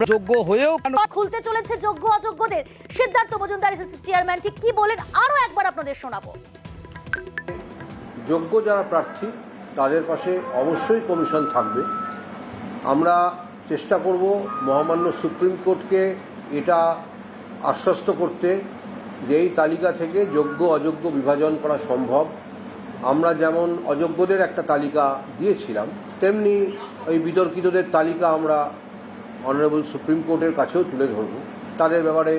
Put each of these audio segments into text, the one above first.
যোগ্য হয়েও খুলতে চলেছে যোগ্য অযোগ্যদের? সিদ্ধার্থ মজুমদার এসএসসি চেয়ারম্যান ঠিক কি বলেন? আরও একবার আপনাদের শোনাবো। যোগ্য যারা প্রার্থী তাদের পাশে অবশ্যই কমিশন থাকবে। আমরা চেষ্টা করব মহামান্য সুপ্রিম কোর্টকে এটা আশ্বস্ত করতে যে এই তালিকা থেকে যোগ্য অযোগ্য বিভাজন করা সম্ভব। আমরা যেমন অযোগ্যদের একটা তালিকা দিয়েছিলাম তেমনি ওই বিতর্কিতদের তালিকা আমরা অনারেবল সুপ্রিম কোর্টের কাছেও তুলে ধরব। তাদের ব্যাপারে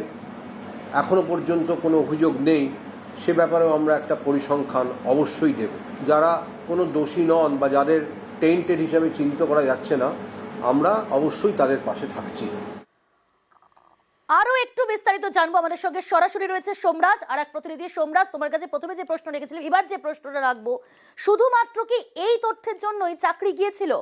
এখনও পর্যন্ত কোনো অভিযোগ নেই। সে ব্যাপারেও আমরা একটা পরিসংখ্যান অবশ্যই দেব। যারা কোনো দোষী নন বা যাদের টেন্টেড হিসাবে চিহ্নিত করা যাচ্ছে না, আমরা অবশ্যই তাদের পাশে থাকছি। আরও একটু বিস্তারিত জানব। আমাদের সঙ্গে সরাসরি রয়েছে সোমরাজ আর এক প্রতিনিধি। সোমরাজ, তোমার কাছে প্রথমে যে প্রশ্ন রেখেছিলাম, এবার যে প্রশ্নটা রাখব, শুধুমাত্র কি এই তথ্যের জন্যই চাকরি গিয়েছিল?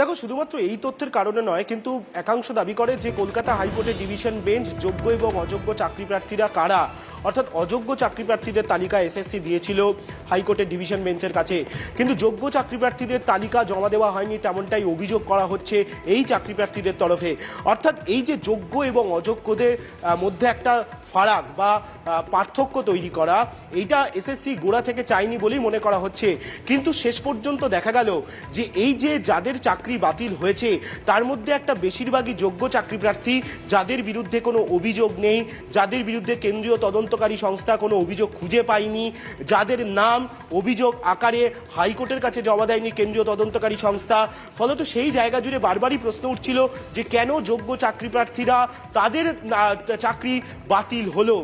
দেখো, শুধুমাত্র এই তথ্যের কারণে নয়, কিন্তু একাংশ দাবি করে যে কলকাতা হাইকোর্টের ডিভিশন বেঞ্চ যোগ্য এবং অযোগ্য চাকরি প্রার্থীরা কারা? অর্থাৎ অযোগ্য চাকরি প্রার্থীদের তালিকা এসএসসি দিয়েছিল হাইকোর্টের ডিভিশন বেঞ্চের কাছে। কিন্তু যোগ্য চাকরি প্রার্থীদের তালিকা জমা দেওয়া হয়নি তেমনটাই অভিযোগ করা হচ্ছে এই চাকরি প্রার্থীদের তরফে। অর্থাৎ এই যে যোগ্য এবং অযোগ্যদের মধ্যে একটা ফারাক বা পার্থক্য তৈরি করা, এইটা এসএসসি গোড়া থেকে চায়নি বলেই মনে করা হচ্ছে। কিন্তু শেষ পর্যন্ত দেখা গেল যে এই যে যাদের চাকরি বাতিল হয়েছে, তার মধ্যে একটা বেশিরভাগই যোগ্য চাকরি প্রার্থী যাদের বিরুদ্ধে কোনো অভিযোগ নেই, যাদের বিরুদ্ধে কেন্দ্রীয় তদন্তকারী সংস্থা কোনো অভিযোগ খুঁজে পায়নি যাদের নাম অভিযোগ আকারে হাইকোর্টের কাছে জমা দেয়নি কেন্দ্রীয় তদন্তকারী সংস্থা। ফলত সেই জায়গা জুড়ে বারবারই প্রশ্ন উঠছিল যে কেন যোগ্য চাকরি প্রার্থীরা তাদের চাকরি বাতিল হলো।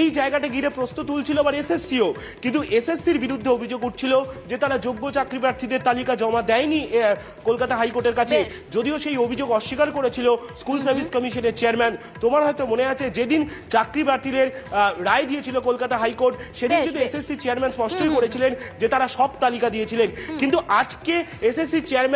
এই জায়গাটা ঘিরে প্রশ্ন তুলছিল আবার এসএসসিও। কিন্তু এসএসসির বিরুদ্ধে অভিযোগ উঠছিল যে তারা যোগ্য চাকরি প্রার্থীদের তালিকা জমা দেয়নি কলকাতা হাইকোর্টের কাছে। যদিও সেই অভিযোগ অস্বীকার করেছিল স্কুল সার্ভিস কমিশনের চেয়ারম্যান। তোমার হয়তো মনে আছে যেদিন চাকরি প্রার্থীদের রায় দিয়েছিল কলকাতা হাইকোর্ট সেদিন কিন্তু। এসএসসি চেয়ারম্যান স্পষ্টই করেছিলেন যে তারা সব তালিকা দিয়েছিলেন। কিন্তু আজকে এসএসসি চেয়ারম্যান